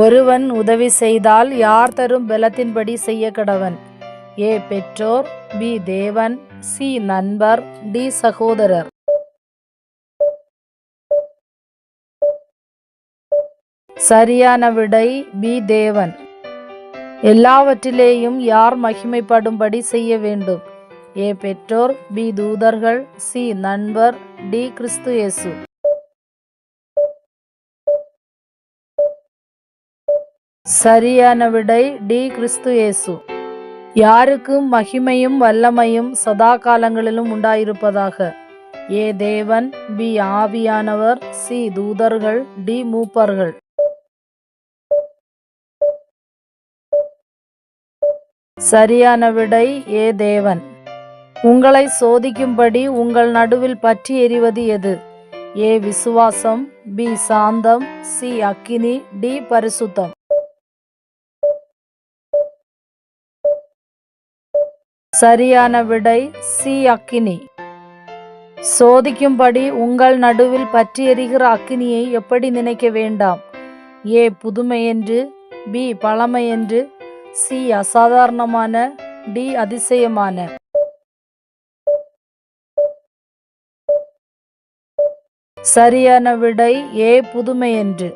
ஒருவன் உதவி செய்தால் யார் தரும் பலத்தின்படி செய்ய கடவன் ஏ பெற்றோர் பி தேவன் சி நண்பர் டி சகோதரர். சரியான விடை பி தேவன். எல்லாவற்றிலேயும் யார் மகிமைப்படும்படி செய்ய வேண்டும்? ஏ பெற்றோர் பி தூதர்கள் சி நண்பர் டி கிறிஸ்து இயேசு. சரியான விடை டி கிறிஸ்து இயேசு. யாருக்கும் மகிமையும் வல்லமையும் சதா காலங்களிலும் உண்டாயிருப்பதாக. ஏ தேவன் பி ஆவியானவர் சி தூதர்கள் டி மூப்பர்கள். சரியான விடை ஏ தேவன். உங்களை சோதிக்கும்படி உங்கள் நடுவில் பற்றி எறிவது எது? ஏ விசுவாசம் பி சாந்தம் சி அக்கினி டி பரிசுத்தம். சரியான விடை சி அக்கினி. சோதிக்கும்படி உங்கள் நடுவில் பற்றி எறிகிற அக்கினியை எப்படி நினைக்க வேண்டாம்? ஏ புதுமை என்று பி பழமை என்று சி அசாதாரணமான டி அதிசயமான. சரியான விடை ஏ புதுமை என்று